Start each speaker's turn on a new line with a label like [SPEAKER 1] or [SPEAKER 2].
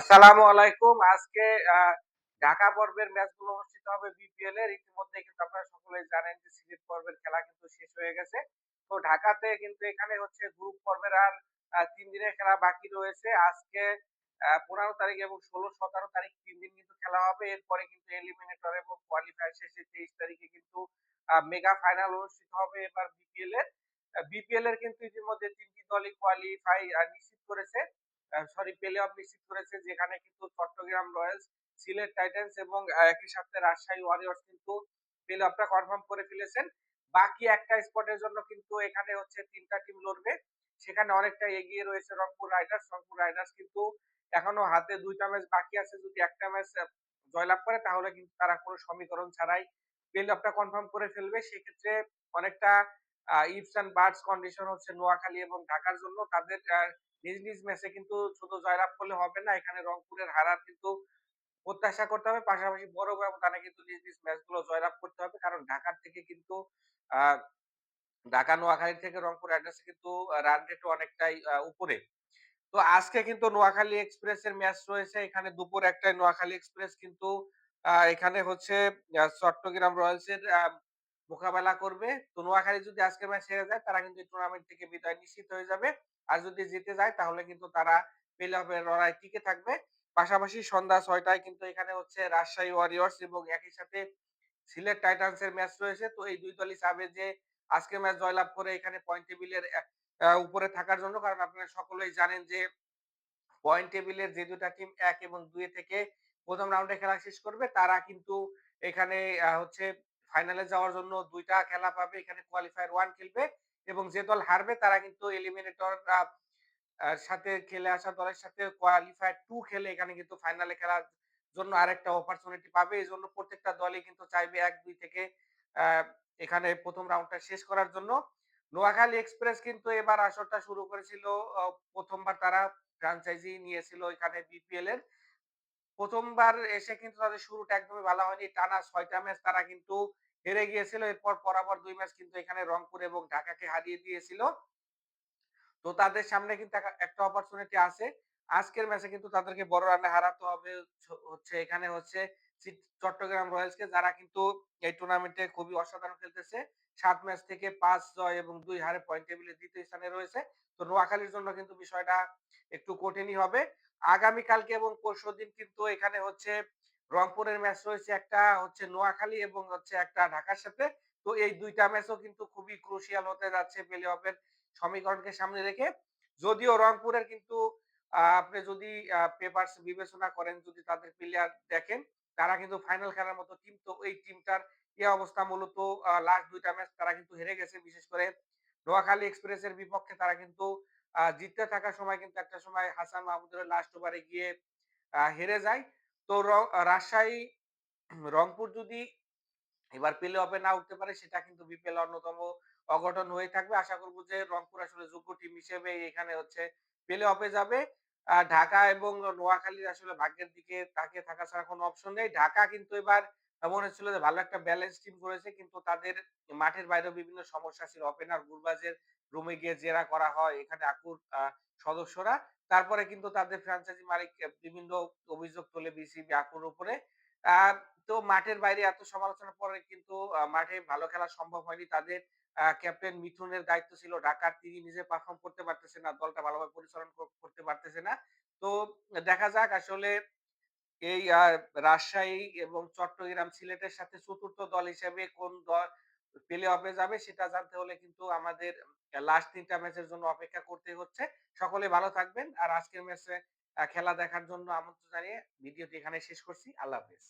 [SPEAKER 1] আসসালামু আলাইকুম। আজকে ঢাকা পর্বের ম্যাচগুলো অনুষ্ঠিত হবে বিপিএল এর। ইতিমধ্যে কিন্তু আপনারা সকলেই জানেন যে সিলেট পর্বের খেলা কিন্তু শেষ হয়ে গেছে। তো ঢাকাতে কিন্তু এখানে হচ্ছে গ্রুপ পর্বের আর ৩ দিনের খেলা বাকি রয়েছে। আজকে ১৫ তারিখ এবং ১৬, ১৭ তারিখ ৩ দিন কিন্তু খেলা হবে। এরপরে কিন্তু এলিমিনেটর এবং কোয়ালিফায়ার শেষে ২৩ তারিখে কিন্তু মেগা ফাইনাল অনুষ্ঠিত হবে এবার বিপিএল এর। বিপিএল এর কিন্তু ইতিমধ্যে ৩ টি দলই কোয়ালিফাই নিশ্চিত করেছে। সরি প্লে অফ নিশ্চিত করেছে যেখানে কিন্তু চট্টগ্রাম রয়্যালস, সিলেট টাইটান্স এবং একই সাথে রাজশাহী ওয়ারিয়র্স কিন্তু প্লে অফটা কনফার্ম করে ফেলেছেন। বাকি একটা স্পটের জন্য কিন্তু এখানে হচ্ছে ৩ টা টিম লড়বে। সেখানে অনেকটা এগিয়ে রয়েছে রংপুর রাইডার্স। রংপুর রাইডার্স কিন্তু এখনও হাতে দুইটা ম্যাচ বাকি আছে। যদি একটা ম্যাচ জয়লাভ করে তাহলে কিন্তু তারা কোনো সমীকরণ ছাড়াই প্লে অফটা কনফার্ম করে ফেলবে। সেক্ষেত্রে অনেকটা uh ifs and buts condition হচ্ছে নোয়াখালী এবং ঢাকার জন্য তাদের নিজ, নিজ ম্যাচে কিন্তু শুধু জয়লাভ করলে হবে না। এখানে রংপুরের হারার কিন্তু প্রত্যাশা করতে হবে। পাশাপাশি বড় ব্যবধানে কিন্তু নিজ, নিজ ম্যাচগুলো জয়লাভ করতে হবে। কারণ ঢাকার থেকে কিন্তু ঢাকা নোয়াখালী থেকে রংপুর রাইডার্স কিন্তু রান রেট অনেকটাই উপরে। তো আজকে কিন্তু নোয়াখালী এক্সপ্রেসের ম্যাচ রয়েছে। এখানে দুপুর ১ নোয়াখালী এক্সপ্রেস কিন্তু এখানে হচ্ছে চট্টগ্রাম রয়্যালসের মোকাবেলা করবে। তো নোয়াখালী যদি আজকের ম্যাচ হেরে যায় তারা কিন্তু টুর্নামেন্ট থেকে বিদায় নিশ্চিত হয়ে যাবে। আর যদি জিতে যায় তাহলে কিন্তু তারা প্লে অফের লড়াই টিকে থাকবে। পাশাপাশি সন্ধ্যা ৬ টায় কিন্তু এখানে হচ্ছে রাজশাহী ওয়ারিয়র্স এবং একই সাথে সিলেট টাইটান্স এর ম্যাচ রয়েছে। তো এই ২ দলই চাবে যে আজকের ম্যাচ জয়লাভ করে এখানে পয়েন্ট টেবিলের উপরে থাকার জন্য। কারণ আপনারা সকলেই জানেন যে পয়েন্ট টেবিলের যে ২ টা টিম এক এবং ২ থেকে প্রথম রাউন্ডে খেলা শেষ করবে তারা কিন্তু এখানে হচ্ছে ফাইনালে যাওয়ার জন্য দুইটা খেলা পাবে। এখানে কোয়ালিফায়ার ওয়ান খেলবে এবং যে দল হারবে তারা কিন্তু এলিমিনেটর সাথে খেলে আসা দলের সাথে কোয়ালিফায়ার 2 খেলে এখানে কিন্তু ফাইনালে খেলার জন্য আরেকটা অপরচুনিটি পাবে। এজন্য প্রত্যেকটা দলই কিন্তু চাইবে ১-২ থেকে এখানে ১ম রাউন্ডটা শেষ করার জন্য। নোয়াখালী এক্সপ্রেস কিন্তু এবার আসরটা শুরু করেছিল প্রথমবার তারা ফ্রাঞ্চাইজি নিয়েছিল এখানে বিপিএল এর। প্রথমবার এসে কিন্তু তাদের শুরুটা একদমই ভালো হয়নি। টানা ছয়টা ম্যাচ তারা কিন্তু হেরে গিয়েছিল। এরপর পরাপর ২ ম্যাচ কিন্তু এখানে রংপুর এবং ঢাকাকে হারিয়ে দিয়েছিল। তো তাদের সামনে কিন্তু একটা অপরচুনিটি আছে। আজকের ম্যাচে কিন্তু তাদেরকে বড় রানে হারাতে হবে হচ্ছে এখানে হচ্ছে চট্টগ্রাম রয়্যালসকে, যারা কিন্তু এই টুর্নামেন্টে খুবই অসাধারণ খেলতেছে। সাত ম্যাচ থেকে পাঁচ জয় এবং দুই হারে পয়েন্ট টেবিলে ২য় স্থানে রয়েছে। তো নোয়াখালীর জন্য কিন্তু বিষয়টা একটু কঠিনই হবে। আগামীকালকে এবং পরশু দিন কিন্তু এখানে হচ্ছে রংপুরের ম্যাচ রয়েছে একটা হচ্ছে নোয়াখালী এবং হচ্ছে একটা ঢাকার সাথে। তো এই ২ টা ম্যাচও কিন্তু খুবই ক্রুশিয়াল হতে যাচ্ছে প্লে অফের সমীকরণকে সামনে রেখে। যদিও রংপুরের কিন্তু আপনি যদি পেপারস বিবেচনা করেন, যদি তাদের প্লেয়ার দেখেন, তারা কিন্তু ফাইনাল খেলার মতো টিম। তো এই টিমটার এ অবস্থা মূলত লাস্ট দুইটা ম্যাচ তারা কিন্তু হেরে গেছে। বিশেষ করে নোয়াখালী এক্সপ্রেসের বিপক্ষে তারা কিন্তু জিততে থাকার সময় কিন্তু একটা সময় হাসান মাহমুদুরের লাস্ট ওভারে গিয়ে হেরে যায়। তো রাজশাহী রংপুর যদি এবার প্লে অফে না উঠতে পারে, সেটা কিন্তু বিপিএল অন্যতম অঘটন হয়ে থাকবে। আশা করব যে রংপুর আসলে যোগ্য টিম হিসেবে এখানে হচ্ছে প্লে অফে যাবে। আ ঢাকা এবং নোয়াখালীর আসলে ভাগ্যের দিকে তাকিয়ে থাকা ছাড়া কোনো অপশন নেই। ঢাকা কিন্তু এবার মনে হচ্ছিল যে ভালো একটা ব্যালেন্স টিম করেছে। কিন্তু তাদের মাঠের বাইরেও বিভিন্ন সমস্যা ছিল। ওপেনার গুরবাজের রুমে গিয়ে জেরা করা হয়। এখানে আকুর সদস্যরা। তারপরে কিন্তু তাদের ফ্র্যাঞ্চাইজি মালিক বিভিন্ন অভিযোগ তোলে বিসিবি আকুর উপরে। তো মাঠের বাইরে এত সমালোচনার পরে কিন্তু মাঠে ভালো খেলা সম্ভব হয়নি। তাদের ক্যাপ্টেন মিঠুনের দায়িত্ব ছিল ঢাকার। তিনি নিজে পারফর্ম করতে পারতেছে না। দলটা ভালোভাবে পরিচালনা করতে পারতেছে না। তো দেখা যাক আসলে এই রাজশাহী এবং চট্টগ্রাম, সিলেটের সাথে চতুর্থ দল হিসেবে কোন দল প্লে অফে যাবে, সেটা জানতে হলে কিন্তু আমাদের লাস্ট ৩ টা ম্যাচের জন্য অপেক্ষা করতে হচ্ছে। সকলে ভালো থাকবেন। আর আজকের ম্যাচে খেলা দেখার জন্য আমন্ত্রণ জানিয়ে ভিডিওটি এখানে শেষ করছি। আল্লাহ হাফেজ।